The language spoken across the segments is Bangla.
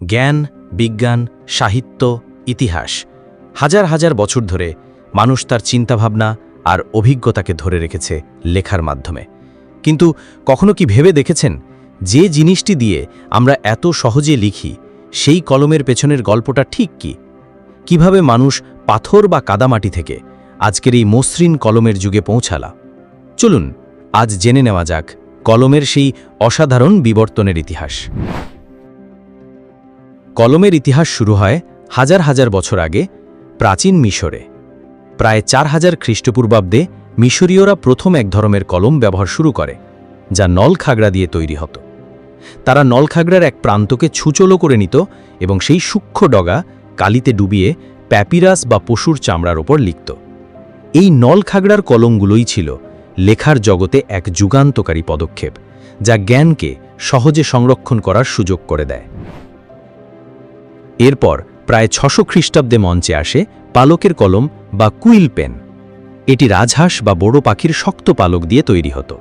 জ্ঞান, বিজ্ঞান, সাহিত্য, ইতিহাস। হাজার হাজার বছর ধরে মানুষ তার চিন্তাভাবনা আর অভিজ্ঞতাকে ধরে রেখেছে লেখার মাধ্যমে। কিন্তু কখনো কি ভেবে দেখেছেন যে জিনিসটি দিয়ে আমরা এত সহজে লিখি, সেই কলমের পেছনের গল্পটা ঠিক কি? কীভাবে মানুষ পাথর বা কাদামাটি থেকে আজকের এই মসৃণ কলমের যুগে পৌঁছালা? চলুন, আজ জেনে নেওয়া যাক কলমের সেই অসাধারণ বিবর্তনের ইতিহাস। কলমের ইতিহাস শুরু হয় হাজার হাজার বছর আগে প্রাচীন মিশরে। প্রায় চার হাজার খ্রিস্টপূর্বাব্দে মিশরীয়রা প্রথম এক ধরনের কলম ব্যবহার শুরু করে, যা নলখাগড়া দিয়ে তৈরি হতো। তারা নলখাগড়ার এক প্রান্তকে ছুচলো করে নিত এবং সেই সূক্ষ্ম ডগা কালিতে ডুবিয়ে প্যাপিরাস বা পশুর চামড়ার ওপর লিখত। এই নলখাগড়ার কলমগুলোই ছিল লেখার জগতে এক যুগান্তকারী পদক্ষেপ, যা জ্ঞানকে সহজে সংরক্ষণ করার সুযোগ করে দেয়। এরপর প্রায় ছশো খ্রিস্টাব্দে মঞ্চে আসে পালকের কলম বা কুইল পেন। এটি রাজহাঁস বা বড় পাখির শক্ত পালক দিয়ে তৈরি হতো।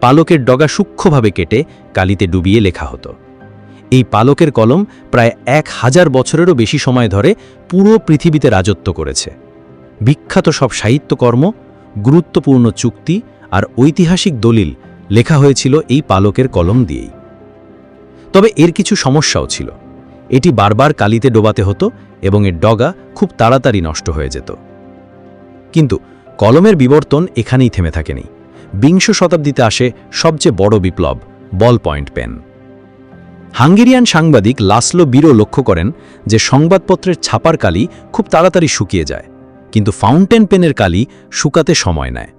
পালকের ডগা সূক্ষ্মভাবে কেটে কালিতে ডুবিয়ে লেখা হতো। এই পালকের কলম প্রায় এক হাজার বছরেরও বেশি সময় ধরে পুরো পৃথিবীতে রাজত্ব করেছে। বিখ্যাত সব সাহিত্যকর্ম, গুরুত্বপূর্ণ চুক্তি আর ঐতিহাসিক দলিল লেখা হয়েছিল এই পালকের কলম দিয়েই। তবে এর কিছু সমস্যাও ছিল। এটি বারবার কালিতে ডোবাতে হতো এবং এর ডগা খুব তাড়াতাড়ি নষ্ট হয়ে যেত। কিন্তু কলমের বিবর্তন এখানেই থেমে থাকেনি। বিংশ শতাব্দীতে আসে সবচেয়ে বড় বিপ্লব, বল পয়েন্ট পেন। হাঙ্গেরিয়ান সাংবাদিক লাসলো বিরো লক্ষ্য করেন যে সংবাদপত্রের ছাপার কালি খুব তাড়াতাড়ি শুকিয়ে যায়, কিন্তু ফাউন্টেন পেনের কালি শুকাতে সময় নেয়।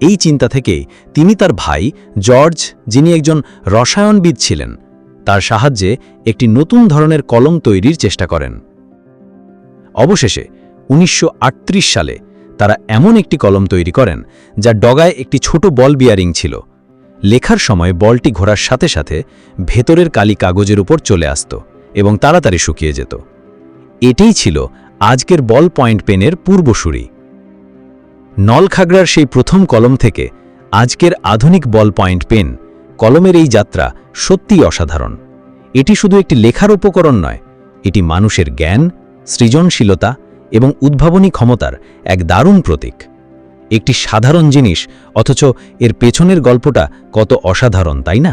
এই চিন্তা থেকেই তিনি তার ভাই জর্জ, যিনি একজন রসায়নবিদ ছিলেন তার সাহায্যে একটি নতুন ধরনের কলম তৈরির চেষ্টা করেন। অবশেষে, উনিশশো আটত্রিশ সালে তারা এমন একটি কলম তৈরি করেন, যা ডগায় একটি ছোট বল বিয়ারিং ছিল। লেখার সময় বলটি ঘোরার সাথে সাথে ভেতরের কালি কাগজের উপর চলে আসত এবং তাড়াতাড়ি শুকিয়ে যেত। এটাই ছিল আজকের বল পয়েন্ট পেনের পূর্বসূরি নলখাগড়ার সেই প্রথম কলম থেকে আজকের আধুনিক বল পয়েন্ট পেন কলমের এই যাত্রা সত্যিই অসাধারণ। এটি শুধু একটি লেখার উপকরণ নয়, এটি মানুষের জ্ঞান, সৃজনশীলতা এবং উদ্ভাবনী ক্ষমতার এক দারুণ প্রতীক। একটি সাধারণ জিনিস, অথচ এর পেছনের গল্পটা কত অসাধারণ, তাই না?